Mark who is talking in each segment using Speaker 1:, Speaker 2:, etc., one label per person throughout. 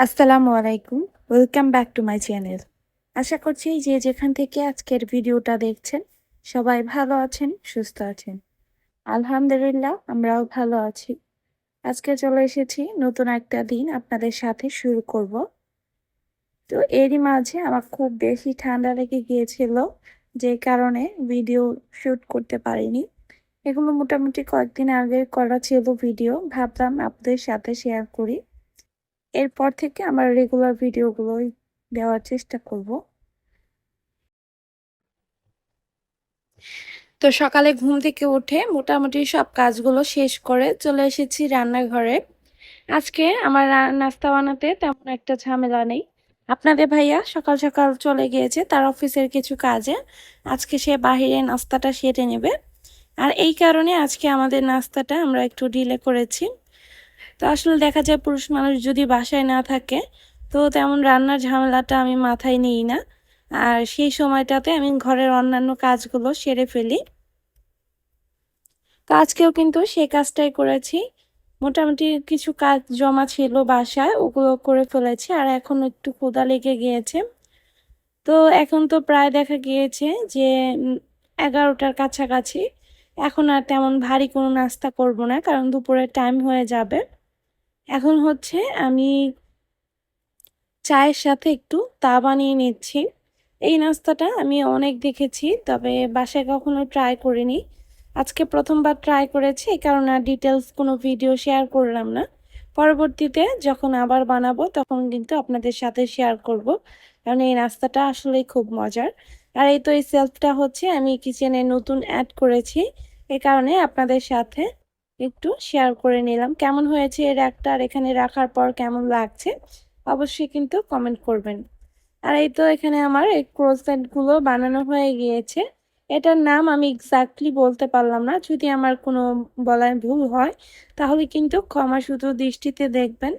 Speaker 1: আসসালামু আলাইকুম welcome back to my channel আশা করছি যে যেখান থেকে আজকের ভিডিওটা দেখছেন, সবাই ভালো আছেন, সুস্থ আছেন। আলহামদুলিল্লাহ, আমরাও ভালো আছি। আজকে চলে এসেছি, নতুন একটা দিন আপনাদের সাথে শুরু করব। তো এরই মাঝে আমার খুব বেশি ঠান্ডা লেগে গিয়েছিল, যে কারণে ভিডিও শ্যুট করতে পারিনি। এগুলো মোটামুটি কয়েকদিন আগে করা ছিল ভিডিও ভাবলাম আপনাদের সাথে শেয়ার করি। এরপর থেকে আমার রেগুলার ভিডিওগুলোই দেওয়ার চেষ্টা করব। তো সকালে ঘুম থেকে উঠে মোটামুটি সব কাজগুলো শেষ করে চলে এসেছি রান্নাঘরে। আজকে আমার নাস্তা বানাতে তেমন একটা ঝামেলা নেই। আপনাদের ভাইয়া সকাল সকাল চলে গিয়েছে তার অফিসের কিছু কাজে। আজকে সে বাহিরে নাস্তাটা সেরে নেবে। আর এই কারণে আজকে আমাদের নাস্তাটা আমরা একটু ডিলে করেছি। তো আসলে দেখা যায় পুরুষ মানুষ যদি বাসায় না থাকে, তো তেমন রান্নার ঝামেলাটা আমি মাথায় নিই না। আর সেই সময়টাতে আমি ঘরের অন্যান্য কাজগুলো সেরে ফেলি। তো আজকেও কিন্তু সে কাজটাই করেছি। মোটামুটি কিছু কাজ জমা ছিল বাসায়, ওগুলো করে ফেলেছি, আর এখন একটু ক্ষুদা লেগে গিয়েছে। তো এখন তো প্রায় দেখা গিয়েছে যে এগারোটার কাছাকাছি। এখন আর তেমন ভারী কোনো নাস্তা করব না, কারণ দুপুরের টাইম হয়ে যাবে। এখন হচ্ছে আমি চায়ের সাথে একটু তা বানিয়ে নিচ্ছি। এই নাস্তাটা আমি অনেক দেখেছি, তবে বাসায় কখনো ট্রাই করিনি। আজকে প্রথমবার ট্রাই করেছি, এই কারণে ডিটেলস কোনো ভিডিও শেয়ার করলাম না। পরবর্তীতে যখন আবার বানাবো, তখন কিন্তু আপনাদের সাথে শেয়ার করব, কারণ এই নাস্তাটা আসলেই খুব মজার। আর এই তো এই সেলফটা হচ্ছে, আমি কিচেনে নতুন অ্যাড করেছি, এ কারণে আপনাদের সাথে একটু শেয়ার করে নিলাম। কেমন হয়েছে এর একটা আর এখানে রাখার পর কেমন লাগছে? অবশ্যই কিন্তু কমেন্ট করবেন। আর এই তো এখানে আমার এই ক্রোসেটগুলো বানানো হয়ে গিয়েছে। এটার নাম আমি এক্স্যাক্টলি বলতে পারলাম না। যদি আমার কোনো বলায় ভুল হয়, তাহলে কিন্তু ক্ষমা শুধু দৃষ্টিতে দেখবেন।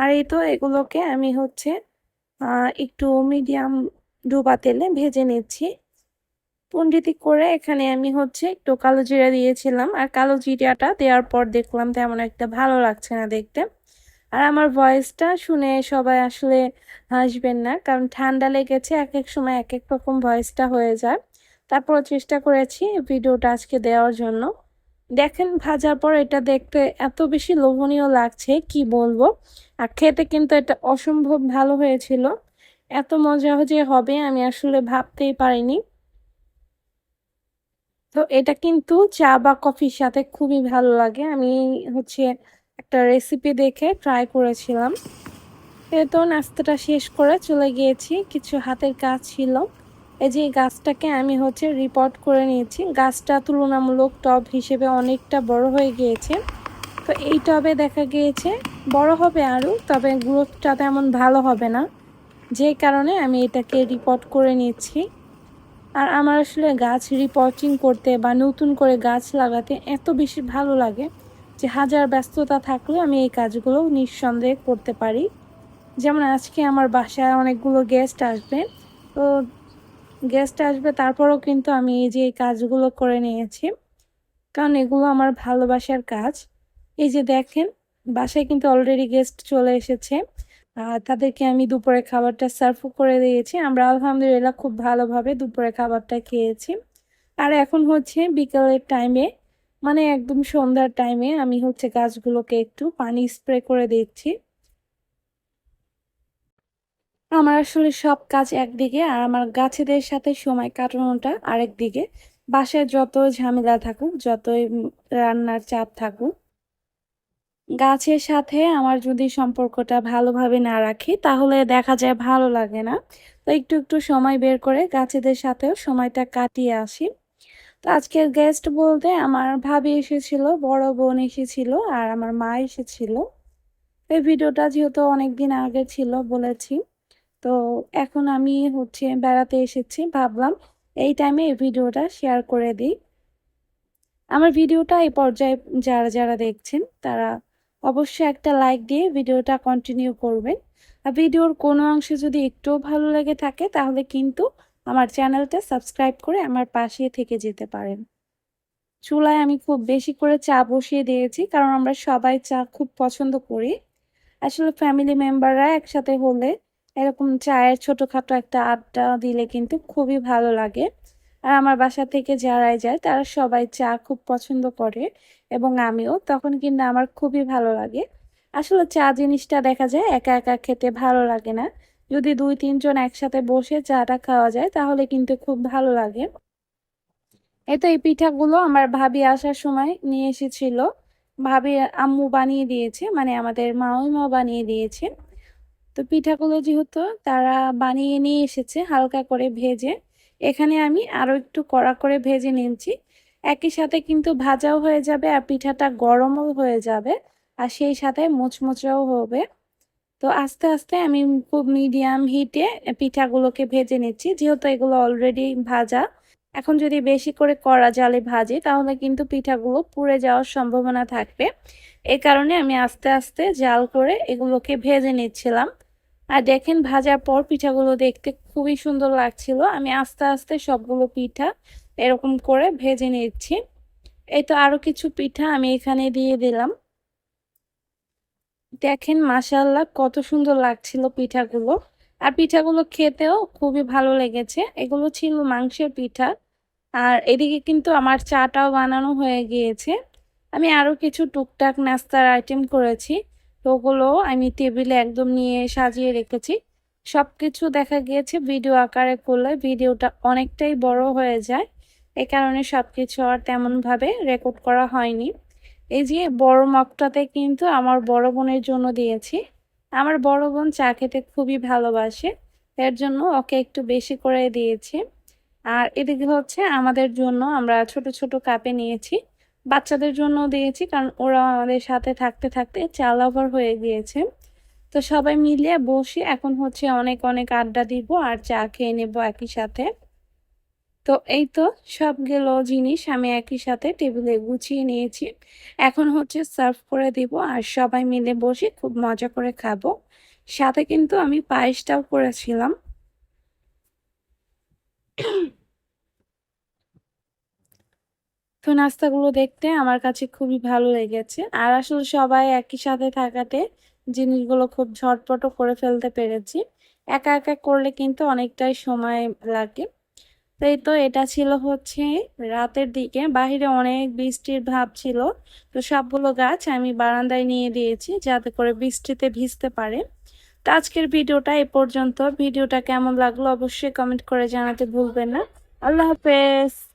Speaker 1: আর এই তো এগুলোকে আমি হচ্ছে একটু মিডিয়াম ডুবা তেলে ভেজে নিচ্ছি। পন্ডিতি করে এখানে আমি হচ্ছে একটু কালো জিরা দিয়েছিলাম। আর কালো জিরাটা দেওয়ার পর দেখলাম তেমন একটা ভালো লাগছে না দেখতে। আর আমার ভয়েসটা শুনে সবাই আসলে হাসবেন না, কারণ ঠান্ডা লেগেছে এক এক সময় এক এক রকম ভয়েসটা হয়ে যায়। তারপর চেষ্টা করেছি ভিডিওটা আজকে দেওয়ার জন্য। দেখেন ভাজার পর এটা দেখতে এত বেশি লোভনীয় লাগছে, কি বলব? আর খেতে কিন্তু এটা অসম্ভব ভালো হয়েছিল। এত মজা যে হবে আমি আসলে ভাবতেই পারিনি। তো এটা কিন্তু চা বা কফির সাথে খুবই ভালো লাগে। আমি হচ্ছে একটা রেসিপি দেখে ট্রাই করেছিলাম। তো নাস্তাটা শেষ করে চলে গিয়েছি। কিছু হাতের কাজ ছিল। এই যে গাছটাকে আমি হচ্ছে রিপোর্ট করে নিয়েছি। গাছটা তুলনামূলক টব হিসেবে অনেকটা বড় হয়ে গিয়েছে। তো এই টবে দেখা গিয়েছে বড় হবে আরও তবে গ্রোথটা তেমন ভালো হবে না। যে কারণে আমি এটাকে রিপোর্ট করে নিচ্ছি। আর আমার আসলে গাছ রিপোর্টিং করতে বা নতুন করে গাছ লাগাতে এত বেশি ভালো লাগে যে হাজার ব্যস্ততা থাকলেও আমি এই কাজগুলো নিঃসন্দেহে করতে পারি। যেমন আজকে আমার বাসায় অনেকগুলো গেস্ট আসবে। তো গেস্ট আসবে তারপরেও কিন্তু আমি এই যে এই কাজগুলো করে নিয়েছি। কারণ এগুলো আমার ভালোবাসার কাজ। এই যে দেখেন, বাসায় কিন্তু অলরেডি গেস্ট চলে এসেছে। তাদেরকে আমি দুপুরে খাবারটা সার্ভ করে দিয়েছি। আমরা আলহামদুলিল্লাহ খুব ভালোভাবে দুপুরে খাবারটা খেয়েছি। আর এখন হচ্ছে বিকালের টাইমে মানে একদম সন্ধ্যার টাইমে আমি হচ্ছে গাছগুলোকে একটু পানি স্প্রে করে দিচ্ছি। আমার আসলে সব কাজ একদিকে আর আমার গাছেদের সাথে সময় কাটানোটা আরেক দিকে বাসায় যত ঝামেলা থাকুক, যতই রান্নার চাপ থাকুক গাছের সাথে আমার যদি সম্পর্কটা ভালোভাবে না রাখি, তাহলে দেখা যায় ভালো লাগে না। তো একটু একটু সময় বের করে গাছেদের সাথেও সময়টা কাটিয়ে আসি। তো আজকের গেস্ট বলতে আমার ভাবি এসেছিল, বড় বোন এসেছিল আর আমার মা এসেছিল। এই ভিডিওটা যেহেতু অনেক দিন আগে ছিল বলেছি, তো এখন আমি হচ্ছে বেড়াতে এসেছি। ভাবলাম এই টাইমে এই ভিডিওটা শেয়ার করে দিই। আমার ভিডিওটা এই পর্যায়ে যারা যারা দেখছেন, তারা অবশ্যই একটা লাইক দিয়ে ভিডিওটা কন্টিনিউ করবেন। আর ভিডিওর কোনো অংশে যদি একটুও ভালো লেগে থাকে, তাহলে কিন্তু আমার চ্যানেলটা সাবস্ক্রাইব করে আমার পাশে থেকে যেতে পারেন। চুলায় আমি খুব বেশি করে চা বসিয়ে দিয়েছি, কারণ আমরা সবাই চা খুব পছন্দ করি। আসলে ফ্যামিলি মেম্বাররা একসাথে হলে এরকম চায়ের ছোটখাটো একটা আড্ডা দিলে কিন্তু খুবই ভালো লাগে। আর আমার বাসা থেকে যারাই যায়, তারা সবাই চা খুব পছন্দ করে এবং আমিও। তখন কিন্তু আমার খুবই ভালো লাগে। আসলে চা জিনিসটা দেখা যায় একা একা খেতে ভালো লাগে না। যদি দুই তিনজন একসাথে বসে চাটা খাওয়া যায়, তাহলে কিন্তু খুব ভালো লাগে। এই তো এই পিঠাগুলো আমার ভাবি আসার সময় নিয়ে এসেছিল। ভাবি আম্মু বানিয়ে দিয়েছে মানে আমাদের মাও বানিয়ে দিয়েছে। তো পিঠাগুলো যেহেতু তারা বানিয়ে নিয়ে এসেছে, হালকা করে ভেজে এখানে আমি আরও একটু কড়া করে ভেজে নিয়েছি। একই সাথে কিন্তু ভাজাও হয়ে যাবে আর পিঠাটা গরমও হয়ে যাবে আর সেই সাথে মুচমুচেও হবে। তো আস্তে আস্তে আমি খুব মিডিয়াম হিটে পিঠাগুলোকে ভেজে নিচ্ছি, যেহেতু এগুলো অলরেডি ভাজা। এখন যদি বেশি করে কড়া জালে ভাজি, তাহলে কিন্তু পিঠাগুলো পুড়ে যাওয়ার সম্ভাবনা থাকবে। এই কারণে আমি আস্তে আস্তে জাল করে এগুলোকে ভেজে নিচ্ছিলাম। আর দেখেন ভাজার পর পিঠাগুলো দেখতে খুবই সুন্দর লাগছিল। আমি আস্তে আস্তে সবগুলো পিঠা এরকম করে ভেজে নিচ্ছি। এই তো আরও কিছু পিঠা আমি এখানে দিয়ে দিলাম। দেখেন মাসাল্লাহ কত সুন্দর লাগছিল পিঠাগুলো। আর পিঠাগুলো খেতেও খুবই ভালো লেগেছে। এগুলো ছিল মাংসের পিঠা। আর এদিকে কিন্তু আমার চাটাও বানানো হয়ে গিয়েছে। আমি আরও কিছু টুকটাক নাস্তার আইটেম করেছি। তো ওগুলো আমি টেবিলে একদম নিয়ে সাজিয়ে রেখেছি। সব কিছু দেখা গিয়েছে ভিডিও আকারে করলে ভিডিওটা অনেকটাই বড় হয়ে যায়। এ কারণে সব কিছু আর তেমনভাবে রেকর্ড করা হয়নি। এই যে বড় মগটাতে কিন্তু আমার বড় বোনের জন্য দিয়েছি। আমার বড় বোন চা খেতে খুবই ভালোবাসে। এর জন্য ওকে একটু বেশি করে দিয়েছি। আর এদিকে হচ্ছে আমাদের জন্য আমরা ছোট ছোট কাপে নিয়েছি। বাচ্চাদের জন্য দিয়েছি, কারণ ওরা আমাদের সাথে থাকতে থাকতে চা লাভার হয়ে গিয়েছে। তো সবাই মিলিয়ে বসে এখন হচ্ছে অনেক অনেক আড্ডা দিব আর চা খেয়ে নেব একই সাথে। তো এই তো সবগুলো জিনিস, আমি একই সাথে টেবিলে গুছিয়ে নিয়েছি। এখন হচ্ছে সার্ভ করে দিব আর সবাই মিলে বসে খুব মজা করে খাব। সাথে কিন্তু আমি পায়েসটাও করেছিলাম। তো নাস্তাগুলো দেখতে আমার কাছে খুবই ভালো লেগেছে। আর আসলে সবাই একই সাথে থাকাতে জিনিসগুলো খুব ঝটপটও করে ফেলতে পেরেছি। একা একা করলে কিন্তু অনেকটাই সময় লাগে। তো এই তো এটা ছিল হচ্ছে রাতের দিকে। বাহিরে অনেক বৃষ্টির ভাব ছিল। তো সবগুলো গাছ আমি বারান্দায় নিয়ে দিয়েছি যাতে করে বৃষ্টিতে ভিজতে পারে। তো আজকের ভিডিওটা এ পর্যন্ত। ভিডিওটা কেমন লাগল অবশ্যই কমেন্ট করে জানাতে ভুলবেন না। আল্লাহ হাফেজ।